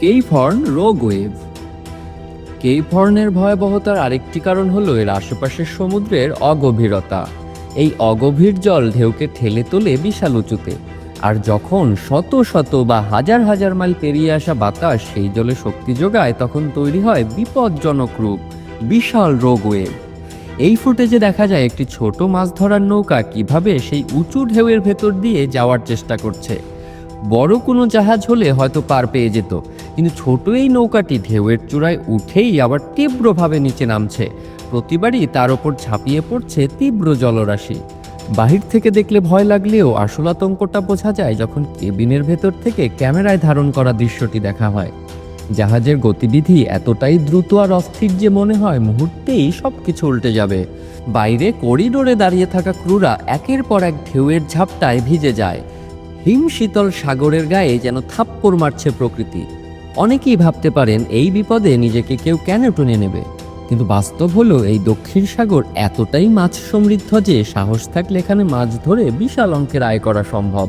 Cape Horn rogue wave. Cape হর্নের ভয়াবহতার আরেকটি কারণ হলো এর আশেপাশের সমুদ্রের অগভীরতা। এই অগভীর জল ঢেউকে ঠেলে তোলে বিশাল উঁচুতে আর যখন শত শত বা হাজার হাজার মাইল পেরিয়ে আসা বাতাস সেই জলে শক্তি যোগায়, তখন তৈরি হয় বিপজ্জনক রূপ বিশাল রোগ ওয়েভ। এই ফুটেজে দেখা যায় একটি ছোট মাছ ধরার নৌকা কীভাবে সেই উঁচু ঢেউয়ের ভেতর দিয়ে যাওয়ার চেষ্টা করছে। বড় কোনো জাহাজ হলে হয়তো পার পেয়ে যেত। কিন্তু ছোট এই নৌকাটি ঢেউয়ের চূড়ায় উঠেই আবার তীব্রভাবে নিচে নামছে। প্রতিবারই তার ওপর ঝাঁপিয়ে পড়ছে তীব্র জলরাশি। বাহির থেকে দেখলে ভয় লাগলেও আসল আতঙ্কটা বোঝা যায় যখন কেবিনের ভেতর থেকে ক্যামেরায় ধারণ করা দৃশ্যটি দেখা হয়। জাহাজের গতিবিধি এতটাই দ্রুত আর অস্থির যে মনে হয় মুহূর্তেই সব কিছু উল্টে যাবে। বাইরে করিডোরে দাঁড়িয়ে থাকা ক্রুরা একের পর এক ঢেউয়ের ঝাপটায় ভিজে যায়। হিম শীতল সাগরের গায়ে যেন থাপ্পড় মারছে প্রকৃতি। অনেকেই ভাবতে পারেন এই বিপদে নিজেকে কেউ কেন টুনে নেবে। কিন্তু বাস্তব হলো এই দক্ষিণ সাগর এতটাই মাছ সমৃদ্ধ যে সাহস থাকলে এখানে মাছ ধরে বিশাল অঙ্কের আয় করা সম্ভব।